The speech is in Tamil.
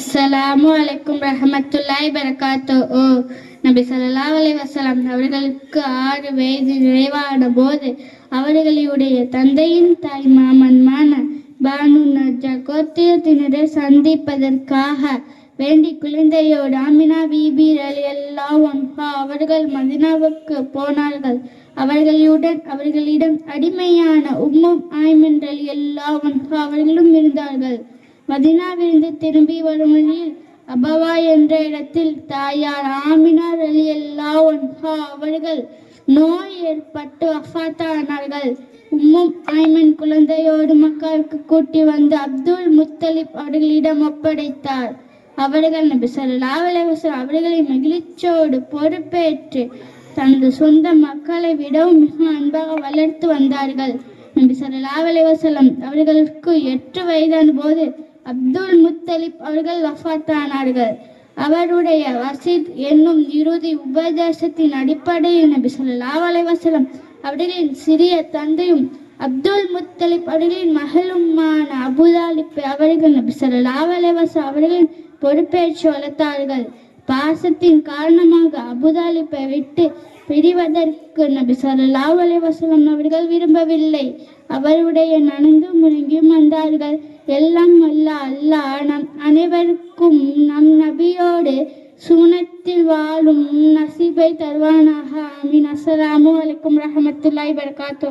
அஸ்ஸலாமு அலைக்கும் ரஹமத்துல்லாய் பரகாத்தோ ஓ நபி சல்லா அலைஹி வசலாம் அவர்களுக்கு ஆறு வயது நிறைவான போது அவர்களுடைய தந்தையின் தாய் மாமன்மான பானு நஜா கோத்திரத்தினரை சந்திப்பதற்காக வேண்டி குழந்தையோடு ஆமினா பிபி அலி அல்லாஹ் அவர்கள் மதினாவுக்கு போனார்கள். அவர்களுடன் அவர்களிடம் அடிமையான உம்மும் ஆய்மன் அலி அல்லாஹ் அவர்களும் இருந்தார்கள். மதினாவிலிருந்து திரும்பி வரும் வழியில் அபவா என்ற இடத்தில் தாயார் ஆமினார் அலி அல்லாஹ் அவர்கள் நோய் ஏற்பட்டு வஃபாத்தானார்கள் உம்மும் ஆய்மன் குழந்தையோடு மக்காவுக்கு கூட்டி வந்து அப்துல் முத்தலிப் அவர்களிடம் ஒப்படைத்தார். அவர்கள் நபி ஸல்லல்லாஹு அவர்களை மகிழ்ச்சியோடு பொறுப்பேற்று தனது சொந்த மக்களை விடவும் மிக அன்பாக வளர்த்து வந்தார்கள். நபி ஸல்லல்லாஹு அலைஹி அவர்களுக்கு எட்டு வயதான போது அப்துல் முத்தலிப் அவர்கள் வஃத்தானார்கள். அவருடைய வசித் என்னும் இறுதி உபதேசத்தின் அடிப்படையில் நபி ஸல்லல்லாஹு அலைஹி அவர்களின் சிறிய தந்தையும் அப்துல் முத்தலிப் அவர்களின் மகளுமான அபுதாலிப் அவர்கள் நபி ஸல்லல்லாஹு அலைஹி அவர்களின் பொறுப்பேற்று வளர்த்தார்கள். பாசத்தின் காரணமாக அபுதாலிப்பை விட்டு பிரிவதற்கு நபி ஸல்லல்லாஹு அலைஹி அவர்கள் விரும்பவில்லை. அவருடைய நனங்கும் முழங்கியும் வந்தார்கள். எல்லாம் வல்ல அல்லாஹ் நம் அனைவருக்கும் நம் நபியோடு சுனத்தில் வாழும் நசீபை தருவானாக. அமீன் அஸ்ஸலாமு அலைக்கும் ரஹமத்துல்லாய் வரகாத்தோ